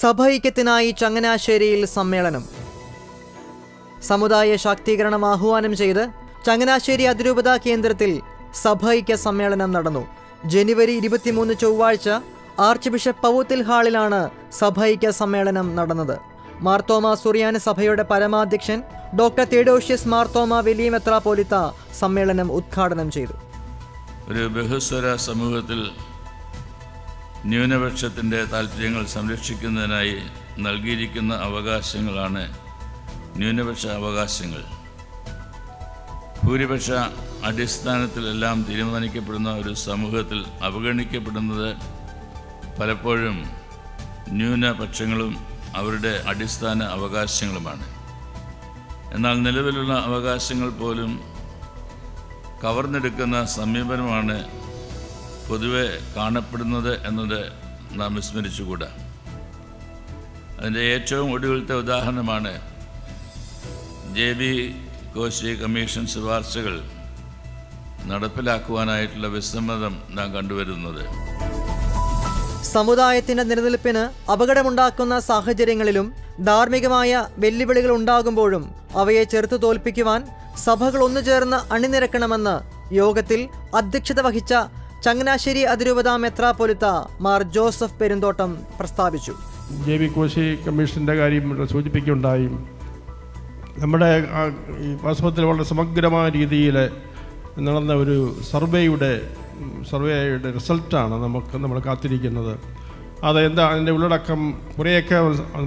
സഭൈക്യത്തിനായി ചങ്ങനാശ്ശേരിയിൽ സമ്മേളനം. സമുദായ ശാക്തീകരണം ആഹ്വാനം ചെയ്ത് ചങ്ങനാശ്ശേരി അതിരൂപതാ കേന്ദ്രത്തിൽ സഭൈക്യ സമ്മേളനം നടന്നു. ജനുവരി ഇരുപത്തിമൂന്ന് ചൊവ്വാഴ്ച ആർച്ച് ബിഷപ്പ് പവൂത്തിൽ ഹാളിലാണ് സഭൈക്യ സമ്മേളനം നടന്നത്. മാർത്തോമ സുറിയാനി സഭയുടെ പരമാധ്യക്ഷൻ ഡോക്ടർ തേഡോഷ്യസ് മാർത്തോമ വലിയ മെത്രാപോലിത്ത സമ്മേളനം ഉദ്ഘാടനം ചെയ്തു. ഒരു ബഹുസ്വര സമൂഹത്തിൽ ന്യൂനപക്ഷത്തിന്റെ താല്പര്യങ്ങൾ സംരക്ഷിക്കുന്നതിനായി നൽകിയിരിക്കുന്ന അവകാശങ്ങളാണ് ന്യൂനപക്ഷ അവകാശങ്ങൾ. ഭൂരിപക്ഷ അടിസ്ഥാനത്തിലെല്ലാം തീരുമാനിക്കപ്പെടുന്ന ഒരു സമൂഹത്തിൽ അവഗണിക്കപ്പെടുന്നത് പലപ്പോഴും ന്യൂനപക്ഷങ്ങളും അവരുടെ അടിസ്ഥാന അവകാശങ്ങളുമാണ്. എന്നാൽ നിലവിലുള്ള അവകാശങ്ങൾ പോലും കവർന്നെടുക്കുന്ന സമീപനമാണ് പൊതുവെ കാണപ്പെടുന്നത് എന്നത് നാം വിസ്മരിച്ചുകൂടാ. അതിന്റെ ഏറ്റവും ഒടുവിലത്തെ ഉദാഹരണമാണ് ജെ ബി കോശി കമ്മീഷൻ ശുപാർശകൾ നടപ്പിലാക്കുവാനായിട്ടുള്ള വിസമ്മതം നാം കണ്ടുവരുന്നത്. സമുദായത്തിന്റെ നിലനിൽപ്പിന് അപകടമുണ്ടാക്കുന്ന സാഹചര്യങ്ങളിലും ധാർമ്മികമായ വെല്ലുവിളികൾ ഉണ്ടാകുമ്പോഴും അവയെ ചെറുത്തു തോൽപ്പിക്കുവാൻ സഭകൾ ഒന്നുചേർന്ന് അണിനിരക്കണമെന്ന് യോഗത്തിൽ അധ്യക്ഷത വഹിച്ച ചങ്ങനാശ്ശേരി അതിരൂപതാ മെത്രാപ്പൊലിത്ത മാർ ജോസഫ് പെരുന്തോട്ടം പ്രസ്താവിച്ചു. ജെ ബി കോശി കമ്മീഷന്റെ കാര്യം സൂചിപ്പിക്കുകയുണ്ടായി. നമ്മുടെ വാസ്തവത്തിൽ വളരെ സമഗ്രമായ രീതിയിൽ നടന്ന ഒരു സർവേയുടെ സർവേയുടെ റിസൾട്ടാണ് നമുക്ക് നമ്മൾ കാത്തിരിക്കുന്നത്. അത് എന്താ അതിന്റെ ഉള്ളടക്കം കുറേയൊക്കെ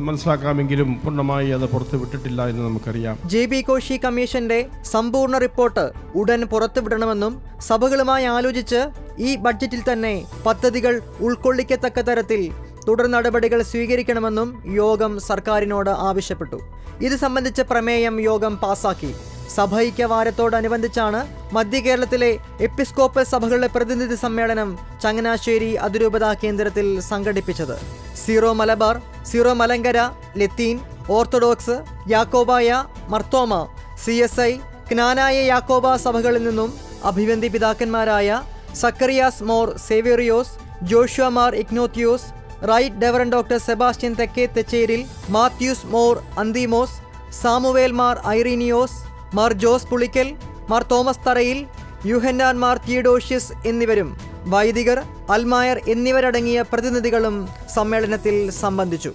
മനസ്സിലാക്കാമെങ്കിലും പൂർണമായി അത് പുറത്ത് വിട്ടിട്ടില്ല എന്ന് നമുക്കറിയാം. ജെ ബി കോശി കമ്മീഷന്റെ സമ്പൂർണ റിപ്പോർട്ട് ഉടൻ പുറത്തുവിടണമെന്നും സഭകളുമായി ആലോചിച്ച് ഈ ബഡ്ജറ്റിൽ തന്നെ പദ്ധതികൾ ഉൾക്കൊള്ളിക്കത്തക്ക തരത്തിൽ തുടർ നടപടികൾ സ്വീകരിക്കണമെന്നും യോഗം സർക്കാരിനോട് ആവശ്യപ്പെട്ടു. ഇത് സംബന്ധിച്ച പ്രമേയം യോഗം പാസാക്കി. സഭൈക്യ വാരത്തോടനുബന്ധിച്ചാണ് മധ്യ കേരളത്തിലെ എപ്പിസ്കോപ്പൽ സഭകളുടെ പ്രതിനിധി സമ്മേളനം ചങ്ങനാശ്ശേരി അതിരൂപതാ കേന്ദ്രത്തിൽ സംഘടിപ്പിച്ചത്. Zero Malabar zero Malankara Latin Orthodox Yakobaya Marthoma C S I Knanaya Yakoba സഭകളിൽ നിന്നും അഭിവന്തി പിതാക്കന്മാരായ സക്കറിയാസ് മോർ സേവേറിയോസ് ജോഷുവ മാർ ഇഗ്നോത്തിയോസ് റൈറ്റ് ഡെവറൻ ഡോക്ടർ സെബാസ്റ്റ്യൻ തെക്കേ തെച്ചേരിൽ മാത്യൂസ് മോർ അന്തിമോസ് സാമുവേൽ മാർ ഐറീനിയോസ് മാർ ജോസ് പുളിക്കൽ മാർ തോമസ് തറയിൽ യുഹന്നാൻ മാർ തിയഡോഷ്യസ് എന്നിവരും വൈദികർ അൽമായർ എന്നിവരടങ്ങിയ പ്രതിനിധികളും സമ്മേളനത്തിൽ സംബന്ധിച്ചു.